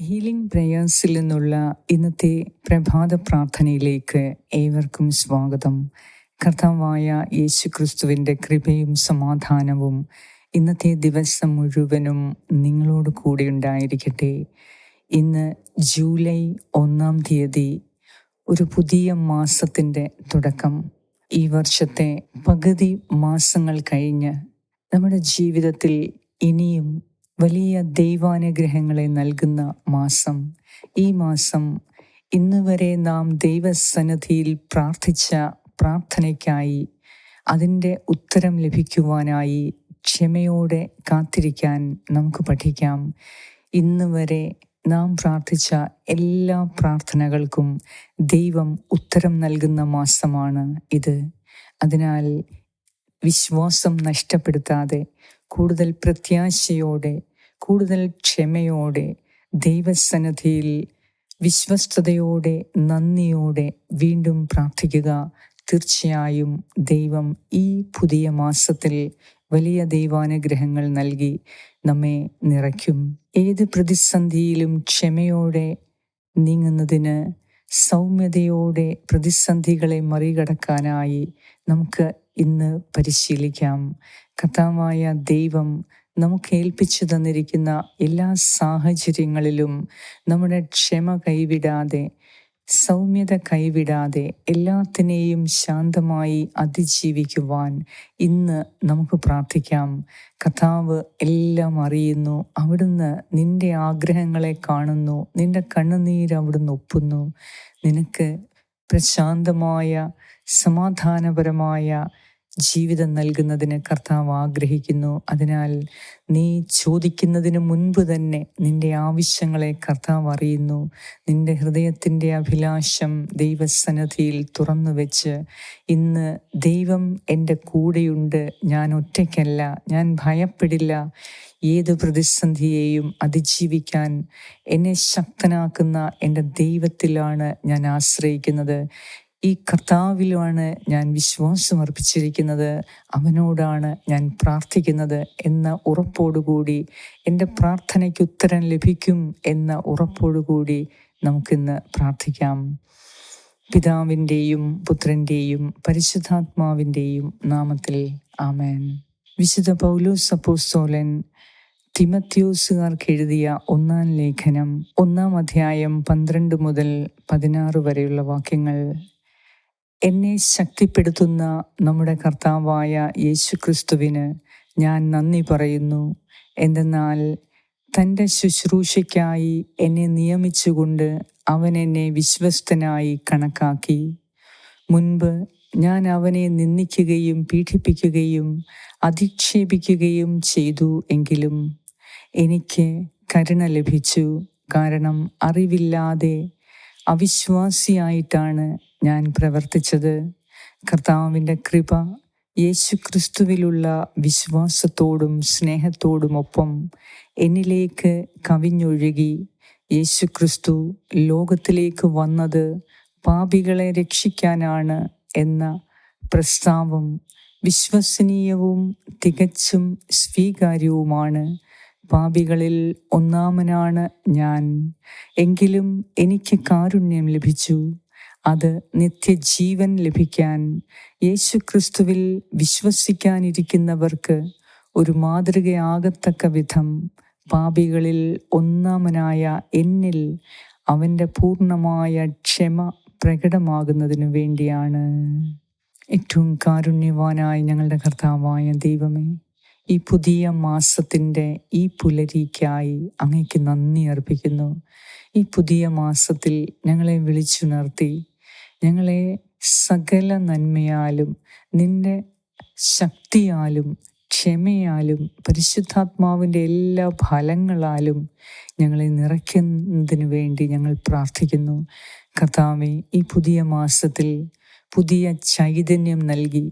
Healing പ്രേയേഴ്സിൽ നിന്നുള്ള ഇന്നത്തെ പ്രഭാത പ്രാർത്ഥനയിലേക്ക് ഏവർക്കും സ്വാഗതം. കർത്താവായ യേശു ക്രിസ്തുവിന്റെ കൃപയും സമാധാനവും ഇന്നത്തെ ദിവസം മുഴുവനും നിങ്ങളോട് കൂടെ ഉണ്ടായിരിക്കട്ടെ. ഇന്ന് ജൂലൈ ഒന്നാം തീയതി ഒരു പുതിയ മാസത്തിന്റെ തുടക്കം. ഈ വർഷത്തെ പകുതി മാസങ്ങൾ കഴിഞ്ഞ് നമ്മുടെ ജീവിതത്തിൽ ഇനിയും വലിയ ദൈവാനുഗ്രഹങ്ങളെ നൽകുന്ന മാസം. ഈ മാസം ഇന്ന് വരെ നാം ദൈവസന്നിധിയിൽ പ്രാർത്ഥിച്ച പ്രാർത്ഥനയ്ക്കായി അതിന്റെ ഉത്തരം ലഭിക്കുവാനായി ക്ഷമയോടെ കാത്തിരിക്കാൻ നമുക്ക് പഠിക്കാം. ഇന്ന് വരെ നാം പ്രാർത്ഥിച്ച എല്ലാ പ്രാർത്ഥനകൾക്കും ദൈവം ഉത്തരം നൽകുന്ന മാസമാണ് ഇത്. അതിനാൽ വിശ്വാസം നഷ്ടപ്പെടുത്താതെ കൂടുതൽ പ്രത്യാശയോടെ കൂടുതൽ ക്ഷമയോടെ ദൈവസന്നിധിയിൽ വിശ്വസ്തയോടെ നന്ദിയോടെ വീണ്ടും പ്രാർത്ഥിക്കുക. തീർച്ചയായും ദൈവം ഈ പുതിയ മാസത്തിൽ വലിയ ദൈവാനുഗ്രഹങ്ങൾ നൽകി നമ്മെ നിറയ്ക്കും. ഏത് പ്രതിസന്ധിയിലും ക്ഷമയോടെ നീങ്ങുന്നതിന് സൗമ്യതയോടെ പ്രതിസന്ധികളെ മറികടക്കാനായി നമുക്ക് ഇന്ന് പരിശീലിക്കാം. കഥാവായ ദൈവം നമുക്ക് ഏൽപ്പിച്ചു തന്നിരിക്കുന്ന എല്ലാ സാഹചര്യങ്ങളിലും നമ്മുടെ ക്ഷമ കൈവിടാതെ സൗമ്യത കൈവിടാതെ എല്ലാത്തിനെയും ശാന്തമായി അതിജീവിക്കുവാൻ ഇന്ന് നമുക്ക് പ്രാർത്ഥിക്കാം. കഥാവ് എല്ലാം അറിയുന്നു. അവിടുന്ന് നിന്റെ ആഗ്രഹങ്ങളെ കാണുന്നു. നിന്റെ കണ്ണുനീര് അവിടുന്ന് ഒപ്പുന്നു. നിനക്ക് പ്രശാന്തമായ സമാധാനപരമായ ജീവിതം നൽകുന്നതിന് കർത്താവ് ആഗ്രഹിക്കുന്നു. അതിനാൽ നീ ചോദിക്കുന്നതിന് മുൻപ് തന്നെ നിന്റെ ആവശ്യങ്ങളെ കർത്താവ് അറിയുന്നു. നിന്റെ ഹൃദയത്തിന്റെ അഭിലാഷം ദൈവസന്നദ്ധിയിൽ തുറന്നു വെച്ച് ഇന്ന് ദൈവം എന്റെ കൂടെയുണ്ട്. ഞാൻ ഒറ്റയ്ക്കല്ല. ഞാൻ ഭയപ്പെടില്ല. ഏത് പ്രതിസന്ധിയെയും അതിജീവിക്കാൻ എന്നെ ശക്തനാക്കുന്ന എന്റെ ദൈവത്തിലാണ് ഞാൻ ആശ്രയിക്കുന്നത്. ഈ കർത്താവിലുമാണ് ഞാൻ വിശ്വാസം അർപ്പിച്ചിരിക്കുന്നത് അവനോടാണ് ഞാൻ പ്രാർത്ഥിക്കുന്നത് എന്ന ഉറപ്പോടുകൂടി എന്റെ പ്രാർത്ഥനയ്ക്ക് ഉത്തരം ലഭിക്കും എന്ന ഉറപ്പോടുകൂടി നമുക്കിന്ന് പ്രാർത്ഥിക്കാം. പിതാവിന്റെയും പുത്രന്റെയും പരിശുദ്ധാത്മാവിന്റെയും നാമത്തിൽ ആമേൻ. വിശുദ്ധ പൗലോസ് അപ്പോസ്തോലൻ തിമത്യോസുകാർക്ക് എഴുതിയ ഒന്നാം ലേഖനം ഒന്നാം അധ്യായം പന്ത്രണ്ട് മുതൽ പതിനാറ് വരെയുള്ള വാക്യങ്ങൾ എന്നെ ശക്തിപ്പെടുത്തുന്ന നമ്മുടെ കർത്താവായ യേശു ക്രിസ്തുവിന് ഞാൻ നന്ദി പറയുന്നു. എന്തെന്നാൽ തന്റെ ശുശ്രൂഷയ്ക്കായി എന്നെ നിയമിച്ചുകൊണ്ട് അവൻ എന്നെ വിശ്വസ്തനായി കണക്കാക്കി. മുൻപ് ഞാൻ അവനെ നിന്ദിക്കുകയും പീഡിപ്പിക്കുകയും അധിക്ഷേപിക്കുകയും ചെയ്തു എങ്കിലും എനിക്ക് കരുണ ലഭിച്ചു. കാരണം അറിവില്ലാതെ അവിശ്വാസിയായിട്ടാണ് ഞാൻ പ്രവർത്തിച്ചത് കർത്താവിന്റെ കൃപ യേശു ക്രിസ്തുവിലുള്ള വിശ്വാസത്തോടും സ്നേഹത്തോടുമൊപ്പം എന്നിലേക്ക് കവിഞ്ഞൊഴുകി. യേശു ക്രിസ്തു ലോകത്തിലേക്ക് വന്നത് പാപികളെ രക്ഷിക്കാനാണ് എന്ന പ്രസ്താവം വിശ്വസനീയവും തികച്ചും സ്വീകാര്യവുമാണ്. പാപികളിൽ ഒന്നാമനാണ് ഞാൻ. എങ്കിലും എനിക്ക് കാരുണ്യം ലഭിച്ചു. അത് നിത്യജീവൻ ലഭിക്കാൻ യേശു ക്രിസ്തുവിൽ വിശ്വസിക്കാനിരിക്കുന്നവർക്ക് ഒരു മാതൃകയാകത്തക്ക വിധം പാപികളിൽ ഒന്നാമനായ എന്നിൽ അവന്റെ പൂർണമായ ക്ഷമ പ്രകടമാകുന്നതിനു വേണ്ടിയാണ്. ഏറ്റവും കാരുണ്യവാനായ ഞങ്ങളുടെ കർത്താവായ ദൈവമേ ഈ പുതിയ മാസത്തിന്റെ ഈ പുലരിക്കായി അങ്ങയ്ക്ക് നന്ദി അർപ്പിക്കുന്നു. ഈ പുതിയ മാസത്തിൽ ഞങ്ങളെ വിളിച്ചുണർത്തി ഞങ്ങളെ സകല നന്മയാലും നിന്റെ ശക്തിയാലും ക്ഷമയാലും പരിശുദ്ധാത്മാവിന്റെ എല്ലാ ഫലങ്ങളാലും ഞങ്ങളെ നിറയ്ക്കുന്നതിന് വേണ്ടി ഞങ്ങൾ പ്രാർത്ഥിക്കുന്നു. കർത്താവെ ഈ പുതിയ മാസത്തിൽ പുതിയ ചൈതന്യം നൽകി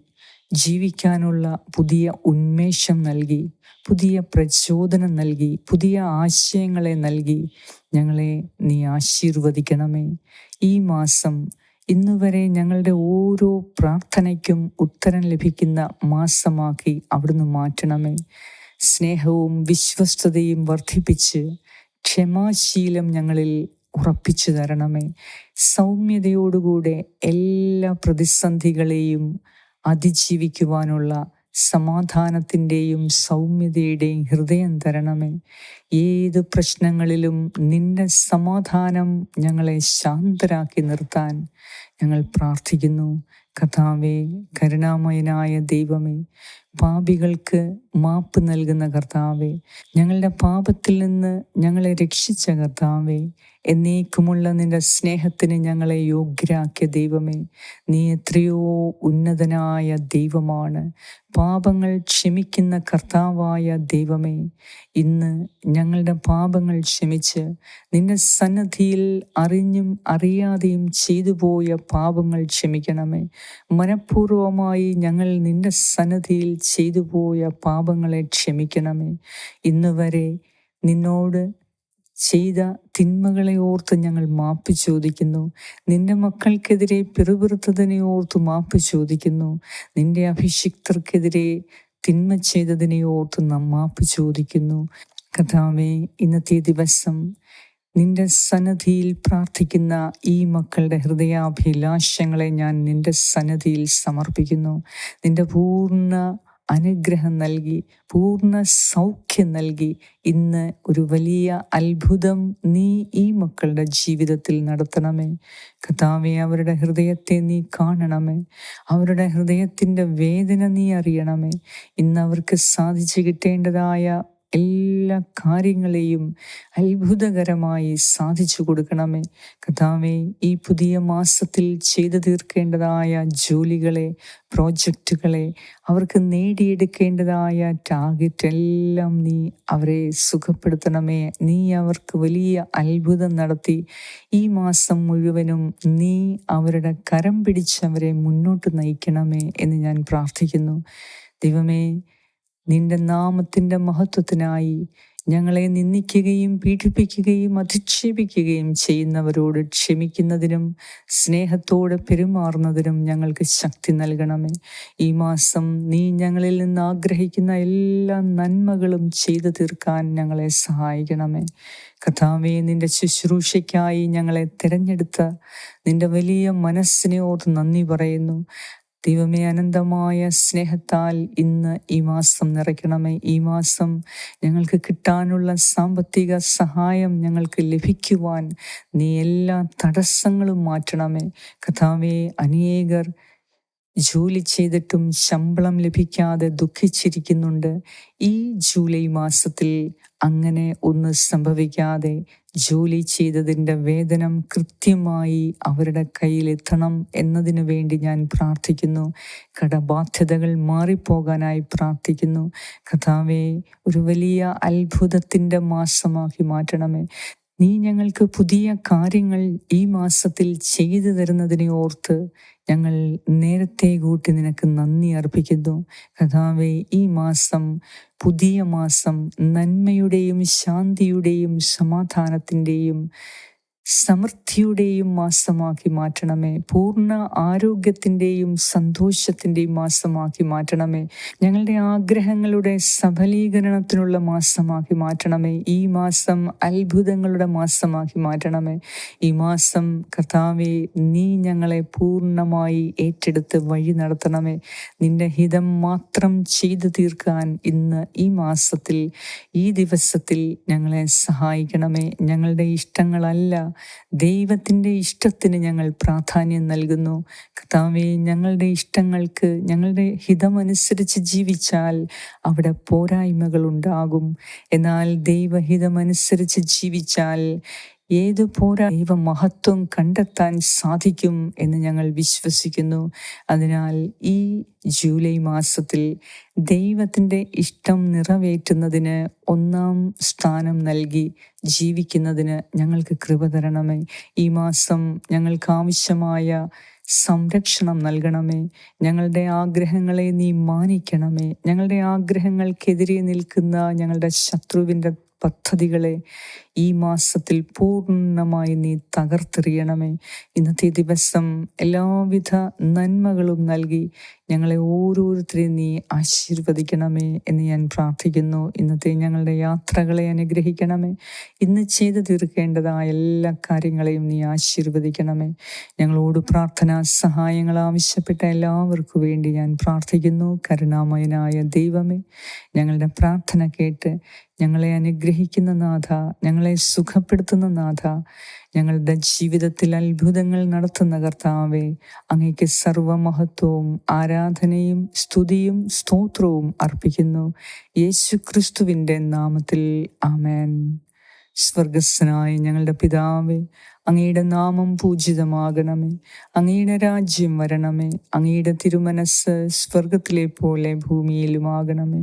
ജീവിക്കാനുള്ള പുതിയ ഉന്മേഷം നൽകി പുതിയ പ്രചോദനം നൽകി പുതിയ ആശയങ്ങളെ നൽകി ഞങ്ങളെ നീ ആശീർവദിക്കണമേ. ഈ മാസം ഇന്ന് വരെ ഞങ്ങളുടെ ഓരോ പ്രാർത്ഥനയ്ക്കും ഉത്തരം ലഭിക്കുന്ന മാസമാക്കി അവിടുന്ന് മാറ്റണമേ. സ്നേഹവും വിശ്വസ്തതയും വർദ്ധിപ്പിച്ച് ക്ഷമാശീലം ഞങ്ങളിൽ ഉറപ്പിച്ചു തരണമേ. സൗമ്യതയോടുകൂടെ എല്ലാ പ്രതിസന്ധികളെയും അതിജീവിക്കുവാനുള്ള സമാധാനത്തിന്റെയും സൗമ്യതയുടെയും ഹൃദയം തരണമേ. ഏത് പ്രശ്നങ്ങളിലും നിന്റെ സമാധാനം ഞങ്ങളെ ശാന്തരാക്കി നിർത്താൻ ഞങ്ങൾ പ്രാർത്ഥിക്കുന്നു. കർത്താവേ കരുണാമയനായ ദൈവമേ പാപികൾക്ക് മാപ്പ് നൽകുന്ന കർത്താവേ ഞങ്ങളുടെ പാപത്തിൽ നിന്ന് ഞങ്ങളെ രക്ഷിച്ച കർത്താവേ എന്നേക്കുമുള്ള നിന്റെ സ്നേഹത്തിന് ഞങ്ങളെ യോഗ്യരാക്കിയ ദൈവമേ നീ എത്രയോ ഉന്നതനായ ദൈവമാണ്. പാപങ്ങൾ ക്ഷമിക്കുന്ന കർത്താവായ ദൈവമേ ഇന്ന് ഞങ്ങളുടെ പാപങ്ങൾ ക്ഷമിച്ച് നിന്റെ സന്നദ്ധിയിൽ അറിഞ്ഞും അറിയാതെയും ചെയ്തു പോയ പാപങ്ങൾ ക്ഷമിക്കണമേ. മനഃപൂർവമായി ഞങ്ങൾ നിന്റെ സന്നദ്ധിയിൽ ചെയ്തു പോയ പാപങ്ങളെ ക്ഷമിക്കണമേ. ഇന്ന് വരെ നിന്നോട് ചെയ്ത തിന്മകളെ ഓർത്ത് ഞങ്ങൾ മാപ്പ് ചോദിക്കുന്നു. നിന്റെ മക്കൾക്കെതിരെ പിറുപിറുത്തതിനെ ഓർത്ത് മാപ്പ് ചോദിക്കുന്നു. നിന്റെ അഭിഷിക്തർക്കെതിരെ തിന്മ ചെയ്തതിനെ ഓർത്ത് നാം മാപ്പ് ചോദിക്കുന്നു. കഥാവേ ഇന്നത്തെ ദിവസം നിന്റെ സന്നദ്ധിയിൽ പ്രാർത്ഥിക്കുന്ന ഈ മക്കളുടെ ഹൃദയാഭിലാഷങ്ങളെ ഞാൻ നിന്റെ സന്നദ്ധിയിൽ സമർപ്പിക്കുന്നു. നിന്റെ പൂർണ അനുഗ്രഹം നൽകി പൂർണ സൗഖ്യം നൽകി. ഇന്ന് ഒരു വലിയ അത്ഭുതം നീ ഈ മക്കളുടെ ജീവിതത്തിൽ നടത്തണമേ. കഥാവെ അവരുടെ ഹൃദയത്തെ നീ കാണണമേ. അവരുടെ ഹൃദയത്തിന്റെ വേദന നീ അറിയണമേ. ഇന്ന് അവർക്ക് സാധിച്ചു കിട്ടേണ്ടതായ എല്ലാ കാര്യങ്ങളെയും അത്ഭുതകരമായി സാധിച്ചു കൊടുക്കണമേ. കഥാവെ ഈ പുതിയ മാസത്തിൽ ചെയ്തു തീർക്കേണ്ടതായ ജോലികളെ പ്രോജക്റ്റുകളെ അവർക്ക് നേടിയെടുക്കേണ്ടതായ ടാർഗറ്റ് എല്ലാം നീ അവരെ സുഖപ്പെടുത്തണമേ. നീ അവർക്ക് വലിയ അത്ഭുതം നടത്തി. ഈ മാസം മുഴുവനും നീ അവരുടെ കരം പിടിച്ചവരെ മുന്നോട്ട് നയിക്കണമേ എന്ന് ഞാൻ പ്രാർത്ഥിക്കുന്നു. ദൈവമേ നിന്റെ നാമത്തിന്റെ മഹത്വത്തിനായി ഞങ്ങളെ നിന്ദിക്കുകയും പീഡിപ്പിക്കുകയും അധിക്ഷേപിക്കുകയും ചെയ്യുന്നവരോട് ക്ഷമിക്കുന്നതിനും സ്നേഹത്തോടെ പെരുമാറുന്നതിനും ഞങ്ങൾക്ക് ശക്തി നൽകണമേ. ഈ മാസം നീ ഞങ്ങളിൽ നിന്ന് ആഗ്രഹിക്കുന്ന എല്ലാ നന്മകളും ചെയ്തു തീർക്കാൻ ഞങ്ങളെ സഹായിക്കണമേ. കഥാവേ നിന്റെ ശുശ്രൂഷയ്ക്കായി ഞങ്ങളെ തിരഞ്ഞെടുത്ത നിന്റെ വലിയ മനസ്സിനെ ഓർത്ത് നന്ദി പറയുന്നു. ദൈവമേ അനന്തമായ സ്നേഹത്താൽ ഇന്ന് ഈ മാസം നിറയ്ക്കണമേ. ഈ മാസം ഞങ്ങൾക്ക് കിട്ടാനുള്ള സാമ്പത്തിക സഹായം ഞങ്ങൾക്ക് ലഭിക്കുവാൻ നീ എല്ലാ തടസ്സങ്ങളും മാറ്റണമേ. കഥാവേ അനേകർ ജോലി ചെയ്തിട്ടും ശമ്പളം ലഭിക്കാതെ ദുഃഖിച്ചിരിക്കുന്നുണ്ട്. ഈ ജൂലൈ മാസത്തിൽ അങ്ങനെ ഒന്ന് സംഭവിക്കാതെ ജോലി ചെയ്തതിന്റെ വേതനം കൃത്യമായി അവരുടെ കയ്യിലെത്തണം എന്നതിനു വേണ്ടി ഞാൻ പ്രാർത്ഥിക്കുന്നു. കടബാധ്യതകൾ മാറിപ്പോകാനായി പ്രാർത്ഥിക്കുന്നു. കഥാവെ ഒരു വലിയ അത്ഭുതത്തിന്റെ മാസമാക്കി മാറ്റണമേ. നീ ഞങ്ങൾക്ക് പുതിയ കാര്യങ്ങൾ ഈ മാസത്തിൽ ചെയ്തു തരുന്നതിനെ ഓർത്ത് ഞങ്ങൾ നേരത്തെ കൂട്ടി നിനക്ക് നന്ദി അർപ്പിക്കുന്നു. കഥാവെ ഈ മാസം പുതിയ മാസം നന്മയുടെയും ശാന്തിയുടെയും സമാധാനത്തിന്റെയും സമൃദ്ധിയുടെയും മാസമാക്കി മാറ്റണമേ. പൂർണ ആരോഗ്യത്തിന്റെയും സന്തോഷത്തിന്റെയും മാസമാക്കി മാറ്റണമേ. ഞങ്ങളുടെ ആഗ്രഹങ്ങളുടെ സഫലീകരണത്തിനുള്ള മാസമാക്കി മാറ്റണമേ. ഈ മാസം അത്ഭുതങ്ങളുടെ മാസമാക്കി മാറ്റണമേ. ഈ മാസം കർത്താവെ നീ ഞങ്ങളെ പൂർണമായി ഏറ്റെടുത്ത് വഴി നടത്തണമേ. നിന്റെ ഹിതം മാത്രം ചെയ്തു തീർക്കാൻ ഇന്ന് ഈ മാസത്തിൽ ഈ ദിവസത്തിൽ ഞങ്ങളെ സഹായിക്കണമേ. ഞങ്ങളുടെ ഇഷ്ടങ്ങളല്ല ദൈവത്തിന്റെ ഇഷ്ടത്തിന് ഞങ്ങൾ പ്രാധാന്യം നൽകുന്നു. കർത്താവെ ഞങ്ങളുടെ ഇഷ്ടങ്ങൾക്ക് ഞങ്ങളുടെ ഹിതമനുസരിച്ച് ജീവിച്ചാൽ അവിടെ പോരായ്മകൾ ഉണ്ടാകും. എന്നാൽ ദൈവഹിതമനുസരിച്ച് ജീവിച്ചാൽ ഏത് പോരാ മഹത്വം കണ്ടെത്താൻ സാധിക്കും എന്ന് ഞങ്ങൾ വിശ്വസിക്കുന്നു. അതിനാൽ ഈ ജൂലൈ മാസത്തിൽ ദൈവത്തിന്റെ ഇഷ്ടം നിറവേറ്റുന്നതിന് ഒന്നാം സ്ഥാനം നൽകി ജീവിക്കുന്നതിന് ഞങ്ങൾക്ക് കൃപ തരണമേ. ഈ മാസം ഞങ്ങൾക്ക് ആവശ്യമായ സംരക്ഷണം നൽകണമേ. ഞങ്ങളുടെ ആഗ്രഹങ്ങളെ നീ മാനിക്കണമേ. ഞങ്ങളുടെ ആഗ്രഹങ്ങൾക്കെതിരെ നിൽക്കുന്ന ഞങ്ങളുടെ ശത്രുവിന്റെ പദ്ധതികളെ ഈ മാസത്തിൽ പൂർണമായി നീ തകർത്തെറിയണമേ. ഇന്നത്തെ ദിവസം എല്ലാവിധ നന്മകളും നൽകി ഞങ്ങളെ ഓരോരുത്തരെയും നീ ആശീർവദിക്കണമേ എന്ന് ഞാൻ പ്രാർത്ഥിക്കുന്നു. ഇന്നത്തെ ഞങ്ങളുടെ യാത്രകളെ അനുഗ്രഹിക്കണമേ. ഇന്ന് ചെയ്തു തീർക്കേണ്ടതായ എല്ലാ കാര്യങ്ങളെയും നീ ആശീർവദിക്കണമേ. ഞങ്ങളോട് പ്രാർത്ഥനാ സഹായങ്ങൾ ആവശ്യപ്പെട്ട എല്ലാവർക്കും വേണ്ടി ഞാൻ പ്രാർത്ഥിക്കുന്നു. കരുണാമയനായ ദൈവമേ ഞങ്ങളുടെ പ്രാർത്ഥന കേട്ട് ഞങ്ങളെ അനുഗ്രഹിക്കുന്ന നാഥ ഞങ്ങളെ സുഖപ്പെടുത്തുന്ന നാഥ ഞങ്ങളുടെ ജീവിതത്തിൽ അത്ഭുതങ്ങൾ നടത്തുന്ന കർത്താവെ അങ്ങയ്ക്ക് സർവമഹത്വവും ആരാധനയും സ്തുതിയും സ്തോത്രവും അർപ്പിക്കുന്നു. യേശു ക്രിസ്തുവിന്റെ നാമത്തിൽ ആമേൻ. സ്വർഗസ്സനായ ഞങ്ങളുടെ പിതാവേ അങ്ങയുടെ നാമം പൂജിതമാകണമേ. അങ്ങയുടെ രാജ്യം വരണമേ. അങ്ങയുടെ തിരുമനസ് സ്വർഗത്തിലെ പോലെ ഭൂമിയിലുമാകണമേ.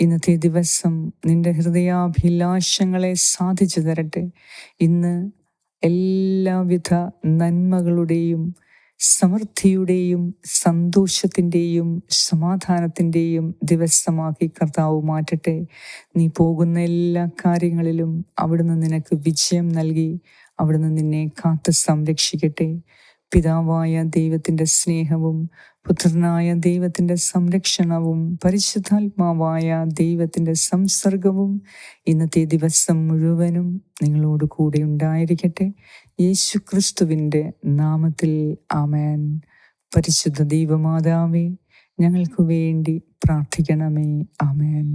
ഇന്നത്തെ ദിവസം നിന്റെ ഹൃദയാഭിലാഷങ്ങളെ സാധിച്ചു തരട്ടെ. ഇന്ന് എല്ലാവിധ നന്മകളുടെയും സമൃദ്ധിയുടെയും സന്തോഷത്തിന്റെയും സമാധാനത്തിന്റെയും ദിവസമാക്കി കർത്താവ് മാറ്റട്ടെ. നീ പോകുന്ന എല്ലാ കാര്യങ്ങളിലും അവിടുന്ന് നിനക്ക് വിജയം നൽകി അവിടുന്ന് നിന്നെ കാത്ത് സംരക്ഷിക്കട്ടെ. പിതാവായ ദൈവത്തിന്റെ സ്നേഹവും പുത്രനായ ദൈവത്തിന്റെ സംരക്ഷണവും പരിശുദ്ധാത്മാവായ ദൈവത്തിന്റെ സംസർഗവും ഇന്നത്തെ ദിവസം മുഴുവനും നിങ്ങളോട് കൂടെ ഉണ്ടായിരിക്കട്ടെ. യേശു ക്രിസ്തുവിന്റെ നാമത്തിൽ ആമേൻ. പരിശുദ്ധ ദൈവമാതാവേ ഞങ്ങൾക്ക് വേണ്ടി പ്രാർത്ഥിക്കണമേ. ആമേൻ.